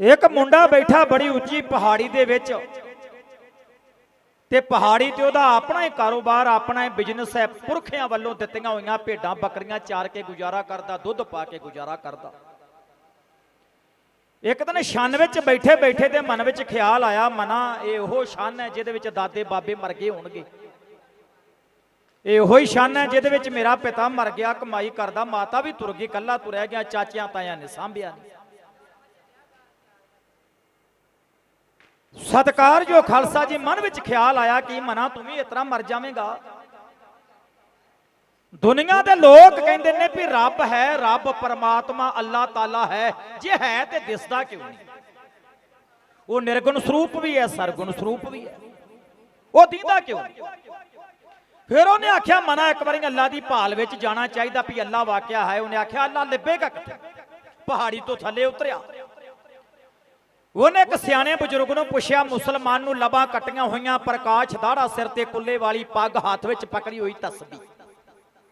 ਇੱਕ ਮੁੰਡਾ ਬੈਠਾ ਬੜੀ ਉੱਚੀ ਪਹਾੜੀ ਦੇ ਵਿੱਚ। ਤੇ ਪਹਾੜੀ ਤੇ ਉਹਦਾ ਆਪਣਾ ਹੀ ਕਾਰੋਬਾਰ, ਆਪਣਾ ਹੀ ਬਿਜ਼ਨਸ ਹੈ। ਪੁਰਖਿਆਂ ਵੱਲੋਂ ਦਿੱਤੀਆਂ ਹੋਈਆਂ ਭੇਡਾਂ, ਬੱਕਰੀਆਂ ਚਾਰ ਕੇ ਗੁਜ਼ਾਰਾ ਕਰਦਾ, ਦੁੱਧ ਪਾ ਕੇ ਗੁਜ਼ਾਰਾ ਕਰਦਾ। ਇੱਕ ਦਿਨ ਛੰਨ ਵਿੱਚ ਬੈਠੇ ਬੈਠੇ ਤੇ ਮਨ ਵਿੱਚ ਖਿਆਲ ਆਇਆ, ਮਨਾ, ਇਹ ਉਹ ਛੰਨ ਹੈ ਜਿਹਦੇ ਵਿੱਚ ਦਾਦੇ ਬਾਬੇ ਮਰ ਗਏ ਹੋਣਗੇ। ਇਹ ਉਹ ਹੀ ਛੰਨ ਹੈ ਜਿਹਦੇ ਵਿੱਚ ਮੇਰਾ ਪਿਤਾ ਮਰ ਗਿਆ, ਕਮਾਈ ਕਰਦਾ, ਮਾਤਾ ਵੀ ਤੁਰ ਗਈ, ਕੱਲਾ ਤੁਰਿਆ ਗਿਆ, ਚਾਚਿਆਂ ਤਾਇਆਂ ਨੇ ਸਾਂਭਿਆ ਨਹੀਂ ਸਤਕਾਰ ਜੋ ਖਾਲਸਾ ਜੀ ਮਨ ਵਿੱਚ ਖਿਆਲ ਆਇਆ ਕਿ ਮਨਾ ਤੂੰ ਵੀ ਇਸ ਤਰ੍ਹਾਂ ਮਰ ਜਾਵੇਂਗਾ? ਦੁਨੀਆ ਦੇ ਲੋਕ ਕਹਿੰਦੇ ਨੇ ਵੀ ਰੱਬ ਹੈ, ਰੱਬ ਪਰਮਾਤਮਾ, ਅੱਲਾਹ ਤਾਲਾ ਹੈ। ਜੇ ਹੈ ਤੇ ਦਿਸਦਾ ਕਿਉਂ ਨਹੀਂ? ਉਹ ਨਿਰਗੁਣ ਸਰੂਪ ਵੀ ਹੈ, ਸਰਗੁਣ ਸਰੂਪ ਵੀ ਹੈ। ਉਹ ਦੀਦਾ ਕਿਉਂ ਫਿਰ ਉਹਨੇ ਆਖਿਆ, ਮਨਾ ਇੱਕ ਵਾਰੀ ਅੱਲਾ ਦੀ ਭਾਲ ਵਿੱਚ ਜਾਣਾ ਚਾਹੀਦਾ ਵੀ ਅੱਲਾ ਵਾਕਿਆ ਹੈ। ਉਹਨੇ ਆਖਿਆ, ਅੱਲਾ ਲਿਬੇਗਾ ਕਿੱਥੇ? ਪਹਾੜੀ ਤੋਂ ਥੱਲੇ ਉਤਰਿਆ। ਉਹਨੇ ਇੱਕ ਸਿਆਣੇ ਬਜ਼ੁਰਗ ਨੂੰ ਪੁੱਛਿਆ, ਮੁਸਲਮਾਨ ਨੂੰ ਲਬਾਂ ਕੱਟੀਆਂ ਹੋਈਆਂ, ਪ੍ਰਕਾਸ਼ ਦਾੜਾ ਸਿਰ ਤੇ ਕੁੱਲੇ ਵਾਲੀ ਪੱਗ ਹੱਥ ਵਿੱਚ ਪਕੜੀ ਹੋਈ ਤਸਬੀਹ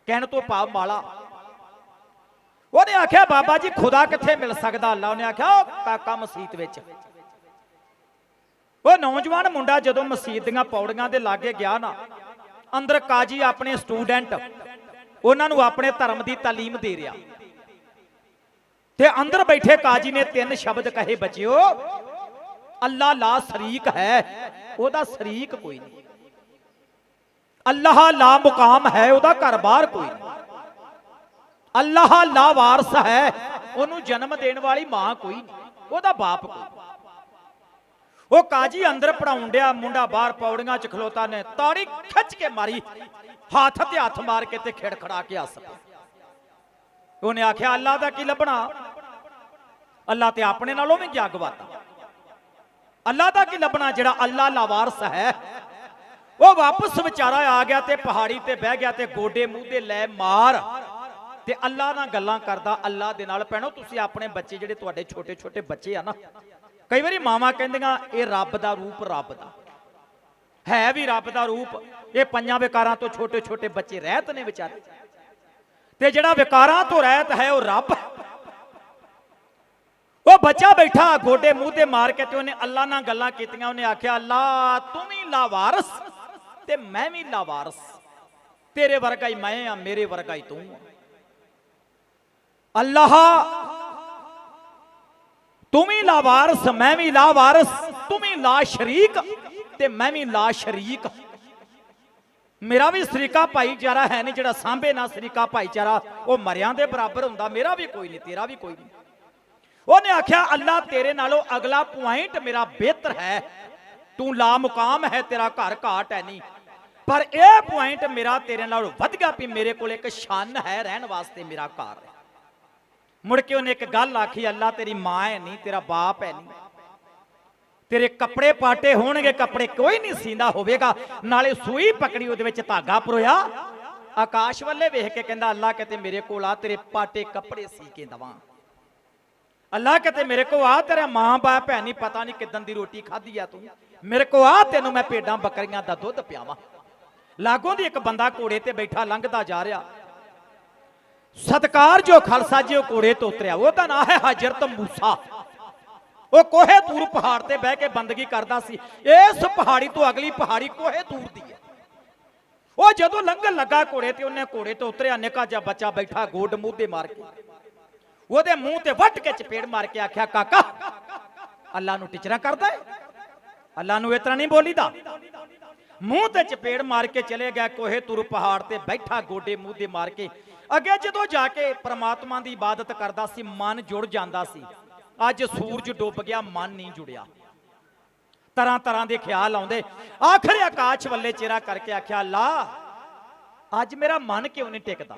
ਕਹਿਣ ਤੋਂ ਭਾਵ ਮਾਲਾ। ਉਹਨੇ ਆਖਿਆ, ਬਾਬਾ ਜੀ, ਖੁਦਾ ਕਿੱਥੇ ਮਿਲ ਸਕਦਾ? ਅੱਲਾ ਉਹਨੇ ਆਖਿਆ, ਉਹ ਕਾਕਾ ਮਸਜਿਦ ਵਿੱਚ। ਉਹ ਨੌਜਵਾਨ ਮੁੰਡਾ ਜਦੋਂ ਮਸਜਿਦ ਦੀਆਂ ਪੌੜੀਆਂ ਦੇ ਲਾਗੇ ਗਿਆ ਨਾ, ਅੰਦਰ ਕਾਜੀ ਆਪਣੇ ਸਟੂਡੈਂਟ, ਉਹਨਾਂ ਨੂੰ ਆਪਣੇ ਧਰਮ ਦੀ ਤਾਲੀਮ ਦੇ ਰਿਹਾ। ਤੇ ਅੰਦਰ ਬੈਠੇ ਕਾਜੀ ਨੇ ਤਿੰਨ ਸ਼ਬਦ ਕਹੇ ਬੱਚਿਓ। ਅੱਲਾ ਲਾ ਸ਼ਰੀਕ ਹੈ, ਉਹਦਾ ਸ਼ਰੀਕ ਕੋਈ ਨਹੀਂ। ਅੱਲਾਹ ਲਾ ਮੁਕਾਮ ਹੈ, ਉਹਦਾ ਘਰ ਬਾਹਰ ਕੋਈ ਨਹੀਂ। ਅੱਲਾਹ ਲਾ ਵਾਰਸ ਹੈ, ਉਹਨੂੰ ਜਨਮ ਦੇਣ ਵਾਲੀ ਮਾਂ ਕੋਈ ਨਹੀਂ, ਉਹਦਾ ਬਾਪ ਕੋਈ ਉਹ ਕਾਜੀ ਅੰਦਰ ਪੜਾਉਣ ਡਿਆ, ਮੁੰਡਾ ਬਾਹਰ ਪੌੜੀਆਂ 'ਚ ਖਲੋਤਾ ਨੇ, ਤਾੜੀ ਖਿੱਚ ਕੇ ਮਾਰੀ, ਹੱਥ ਤੇ ਹੱਥ ਮਾਰ ਕੇ ਤੇ ਖਿੜਖੜਾ ਕੇ ਹੱਸ ਪਿਆ। ਉਹਨੇ ਆਖਿਆ, ਅੱਲਾ ਦਾ ਕੀ ਲੱਭਣਾ? ਅੱਲਾ ਤੇ ਆਪਣੇ ਨਾਲੋਂ ਵੀ ਜੱਗ ਵਾਤਾ ਅੱਲਾ ਦਾ ਕੀ ਲੱਭਣਾ ਜਿਹੜਾ ਅੱਲਾ ਲਾਵਾਰਸ ਹੈ? ਉਹ ਵਾਪਸ ਵਿਚਾਰਾ ਆ ਗਿਆ ਤੇ ਪਹਾੜੀ ਤੇ ਬਹਿ ਗਿਆ ਤੇ ਗੋਡੇ ਮੂੰਹ ਤੇ ਲੈ ਮਾਰ ਤੇ ਅੱਲਾ ਨਾਲ ਗੱਲਾਂ ਕਰਦਾ, ਅੱਲਾ ਦੇ ਨਾਲ ਪੈਣੋ ਤੁਸੀਂ ਆਪਣੇ ਬੱਚੇ ਜਿਹੜੇ ਤੁਹਾਡੇ ਛੋਟੇ ਛੋਟੇ ਬੱਚੇ ਆ ਨਾ, ਕਈ ਵਾਰੀ ਮਾਵਾਂ ਕਹਿੰਦੀਆਂ, ਇਹ ਰੱਬ ਦਾ ਰੂਪ ਰੱਬ ਦਾ। ਹੈ ਵੀ ਰੱਬ ਦਾ ਰੂਪ, ਇਹ ਪੰਜਾਂ ਵਿਕਾਰਾਂ ਤੋਂ ਛੋਟੇ ਛੋਟੇ ਬੱਚੇ ਰਹਿਤ ਨੇ ਵਿਚਾਰੇ। ਤੇ ਜਿਹੜਾ ਵਿਕਾਰਾਂ ਤੋਂ ਰਹਿਤ ਹੈ ਉਹ ਰੱਬ ਉਹ ਬੱਚਾ ਬੈਠਾ ਗੋਡੇ ਮੂੰਹ ਤੇ ਮਾਰ ਕੇ ਤੇ ਉਹਨੇ ਅੱਲਾ ਨਾਲ ਗੱਲਾਂ ਕੀਤੀਆਂ, ਉਹਨੇ ਆਖਿਆ, ਅੱਲਾ, ਤੂੰ ਵੀ ਲਾਵਾਰਸ ਤੇ ਮੈਂ ਵੀ ਲਾਵਾਰਸ। ਤੇਰੇ ਵਰਗਾ ਹੀ ਮੈਂ ਆ, ਮੇਰੇ ਵਰਗਾ ਹੀ ਤੂੰ ਅੱਲਾਹ, ਤੂੰ ਵੀ ਲਾਵਾਰਸ, ਮੈਂ ਵੀ ਲਾਵਾਰਸ, ਤੂੰ ਵੀ ਲਾ ਸ਼ਰੀਕ ਤੇ ਮੈਂ ਵੀ ਲਾ ਸ਼ਰੀਕ ਮੇਰਾ ਵੀ ਸਰੀਕਾ ਭਾਈਚਾਰਾ ਹੈ ਨਹੀਂ ਜਿਹੜਾ ਸਾਂਭੇ ਨਾ ਸਰੀਕਾ ਭਾਈਚਾਰਾ। ਉਹ ਮਰਿਆਂ ਦੇ ਬਰਾਬਰ ਹੁੰਦਾ, ਮੇਰਾ ਵੀ ਕੋਈ ਨਹੀਂ, ਤੇਰਾ ਵੀ ਕੋਈ ਨਹੀਂ। ਉਹਨੇ ਆਖਿਆ, ਅੱਲਾ ਤੇਰੇ ਨਾਲੋਂ ਅਗਲਾ ਪੁਆਇੰਟ ਮੇਰਾ ਬਿਹਤਰ ਹੈ। ਤੂੰ ਲਾ ਮੁਕਾਮ ਹੈ, ਤੇਰਾ ਘਰ ਘਾਟ ਹੈ ਨਹੀਂ। ਪਰ ਇਹ ਪੁਆਇੰਟ ਮੇਰਾ ਤੇਰੇ ਨਾਲੋਂ ਵੱਧ ਗਿਆ ਵੀ ਮੇਰੇ ਕੋਲ ਇੱਕ ਸ਼ਾਨ ਹੈ, ਰਹਿਣ ਵਾਸਤੇ ਮੇਰਾ ਘਰ ਹੈ। ਮੁੜ ਕੇ ਉਹਨੇ ਇੱਕ ਗੱਲ ਆਖੀ, ਅੱਲਾ ਤੇਰੀ ਮਾਂ ਹੈ ਨਹੀਂ, ਤੇਰਾ ਬਾਪ ਹੈ ਨਹੀਂ। ਤੇਰੇ ਕੱਪੜੇ ਪਾਟੇ ਹੋਣਗੇ, ਕੱਪੜੇ ਕੋਈ ਨਹੀਂ ਸੀਂਦਾ ਹੋਵੇਗਾ। ਨਾਲੇ ਸੂਈ ਪਕੜੀ ਉਹਦੇ ਵਿੱਚ ਧਾਗਾ ਪਰੋਇਆ। ਆਕਾਸ਼ ਵੱਲੇ ਵੇਖ ਕੇ ਕਹਿੰਦਾ, ਅੱਲਾ ਕਿਤੇ ਮੇਰੇ ਕੋਲ ਆ, ਤੇਰੇ ਪਾਟੇ ਕੱਪੜੇ ਸੀ ਕੇ ਦਵਾਂ। ਅੱਲਾ ਕਿਤੇ ਮੇਰੇ ਕੋ ਆ, ਤੇਰਾ ਮਾਂ ਬਾਪ ਹੈ ਨਹੀਂ ਪਤਾ ਨਹੀਂ ਕਿਦਾਂ ਦੀ ਰੋਟੀ ਖਾਧੀ ਆ ਤੂੰ। ਮੇਰੇ ਕੋ ਆ, ਤੈਨੂੰ ਮੈਂ ਭੇਡਾਂ ਬੱਕਰੀਆਂ ਦਾ ਦੁੱਧ ਪਿਆਵਾਂ। ਲਾਗੋਂ ਦੀ ਇੱਕ ਬੰਦਾ ਘੋੜੇ ਤੇ ਬੈਠਾ, ਲੰਘਦਾ ਜਾ ਰਿਹਾ। ਸਤਕਾਰ ਜੋ ਖਾਲਸਾ ਜੀ, ਉਹ ਘੋੜੇ ਤੋਂ ਉਤਰਿਆ। ਉਹ ਤਾਂ ਨਾਂ ਹੈ ਹਜਰਤ ਮੂਸਾ। ਉਹ ਕੋਹੇ ਦੂਰ ਪਹਾੜ ਤੇ ਬਹਿ ਕੇ ਬੰਦਗੀ ਕਰਦਾ ਸੀ। ਇਸ ਪਹਾੜੀ ਤੋਂ ਅਗਲੀ ਪਹਾੜੀ ਕੋਹੇ ਦੂਰ ਦੀ ਹੈ। ਉਹ ਜਦੋਂ ਲੰਘਣ ਲੱਗਾ ਘੋੜੇ ਤੇ, ਉਹਨੇ ਘੋੜੇ ਤੋਂ ਉਤਰਿਆ, ਨਿੱਕਾ ਜਿਹਾ ਬੱਚਾ ਬੈਠਾ, ਗੋਡ ਮੂੰਹ ਤੇ ਮਾਰ ਕੇ। ਉਹਦੇ ਮੂੰਹ ਤੇ ਵੱਟ ਕੇ ਚਪੇੜ ਮਾਰ ਕੇ ਆਖਿਆ, ਕਾਕਾ, ਅੱਲਾ ਨੂੰ ਟਿਚਰਾ ਕਰਦਾ ਹੈ ਅੱਲਾ ਨੂੰ ਇਤਨਾ ਨਹੀਂ ਬੋਲੀਦਾ? ਮੂੰਹ ਤੇ ਚਪੇੜ ਮਾਰ ਕੇ ਚਲੇ ਗਿਆ, ਕੋਹੇ ਤੁਰ ਪਹਾੜ ਤੇ ਬੈਠਾ, ਗੋਡੇ ਮੂੰਹ ਦੇ ਮਾਰ ਕੇ। ਅੱਗੇ ਜਦੋਂ ਜਾ ਕੇ ਪ੍ਰਮਾਤਮਾ ਦੀ ਇਬਾਦਤ ਕਰਦਾ ਸੀ, ਮਨ ਜੁੜ ਜਾਂਦਾ ਸੀ। ਅੱਜ ਸੂਰਜ ਡੁੱਬ ਗਿਆ, ਮਨ ਨਹੀਂ ਜੁੜਿਆ। ਤਰ੍ਹਾਂ ਤਰ੍ਹਾਂ ਦੇ ਖਿਆਲ ਆਉਂਦੇ। ਆਖਰ ਆਕਾਸ਼ ਵੱਲੇ ਚਿਹਰਾ ਕਰਕੇ ਆਖਿਆ ਅੱਲਾ ਅੱਜ ਮੇਰਾ ਮਨ ਕਿਉਂ ਨਹੀਂ ਟਿਕਦਾ?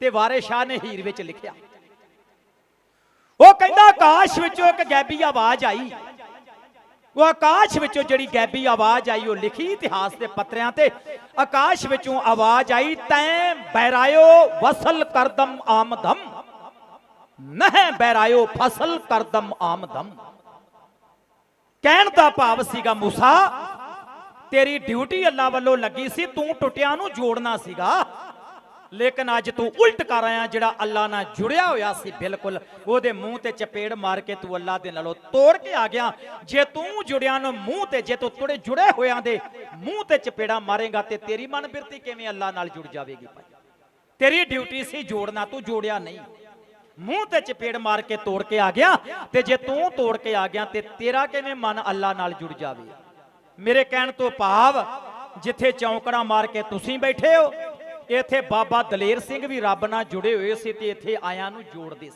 ਤੇ ਵਾਰੇ ਸ਼ਾਹ ਨੇ ਹੀਰ ਵਿੱਚ ਲਿਖਿਆ। ਉਹ ਕਹਿੰਦਾ, ਆਕਾਸ਼ ਵਿੱਚੋਂ ਇੱਕ ਗੈਬੀ ਆਵਾਜ਼ ਆਈ। ਉਹ ਆਕਾਸ਼ ਵਿੱਚੋਂ ਜਿਹੜੀ ਗੈਬੀ ਆਵਾਜ਼ ਆਈ, ਉਹ ਲਿਖੀ ਇਤਿਹਾਸ ਦੇ ਪੱਤਰਿਆਂ ਤੇ। ਆਕਾਸ਼ ਵਿੱਚੋਂ ਆਵਾਜ਼ ਆਈ, ਤੈਂ ਬਹਿਰਾਇਓ, ਵਸਲ ਕਰਦਮ ਆਮਦਮ। ਨਹਿ ਬੈਰਾਇਓ ਫਸਲ ਕਰਦਮ ਆਮਦਮ। ਕਹਿਣ ਦਾ ਭਾਵ ਸੀਗਾ, ਮੂਸਾ, ਤੇਰੀ ਡਿਊਟੀ ਅੱਲਾ ਵੱਲੋਂ ਲੱਗੀ ਸੀ, ਤੂੰ ਟੁੱਟਿਆਂ ਨੂੰ ਜੋੜਨਾ ਸੀਗਾ। ਲੇਕਿਨ ਅੱਜ ਤੂੰ ਉਲਟ ਕਰ ਆਇਆ, ਜਿਹੜਾ ਅੱਲਾ ਨਾਲ ਜੁੜਿਆ ਹੋਇਆ ਸੀ, ਬਿਲਕੁਲ। ਉਹਦੇ ਮੂੰਹ ਤੇ ਚਪੇੜ ਮਾਰ ਕੇ ਤੂੰ ਅੱਲਾ ਦੇ ਨਾਲੋਂ ਤੋੜ ਕੇ ਆ ਗਿਆ। ਜੇ ਤੂੰ ਜੁੜਿਆ ਨੂੰ ਮੂੰਹ ਤੇ, ਜੇ ਤੂੰ ਤੁੜੇ ਜੁੜੇ ਹੋਇਆਂ ਦੇ ਮੂੰਹ ਤੇ ਚਪੇੜਾ ਮਾਰੇਗਾ, ਤੇ ਤੇਰੀ ਮਨਬਿਰਤੀ ਕਿਵੇਂ ਅੱਲਾ ਨਾਲ ਜੁੜ ਜਾਵੇਗੀ ਭਾਈ? ਤੇਰੀ ਡਿਊਟੀ ਸੀ ਜੋੜਨਾ, ਤੂੰ ਜੋੜਿਆ ਨਹੀਂ। ਮੂੰਹ ਤੇ ਚਪੇੜ ਮਾਰ ਕੇ ਤੋੜ ਕੇ ਆ ਗਿਆ ਤੇ ਜੇ ਤੂੰ ਤੋੜ ਕੇ ਆ ਗਿਆ ਤੇ ਤੇਰਾ ਕਿਵੇਂ ਮਨ ਅੱਲਾ ਨਾਲ ਜੁੜ ਜਾਵੇ? ਮੇਰੇ ਕਹਿਣ ਤੋਂ ਭਾਵ, ਜਿੱਥੇ ਚੌਂਕੜਾ ਮਾਰ ਕੇ ਤੁਸੀਂ ਬੈਠੇ ਹੋ, ਇੱਥੇ ਬਾਬਾ ਦਲੇਰ ਸਿੰਘ ਵੀ ਰੱਬ ਨਾਲ ਜੁੜੇ ਹੋਏ ਸੀ ਤੇ ਇੱਥੇ ਆਇਆਂ ਨੂੰ ਜੋੜਦੇ ਸੀ।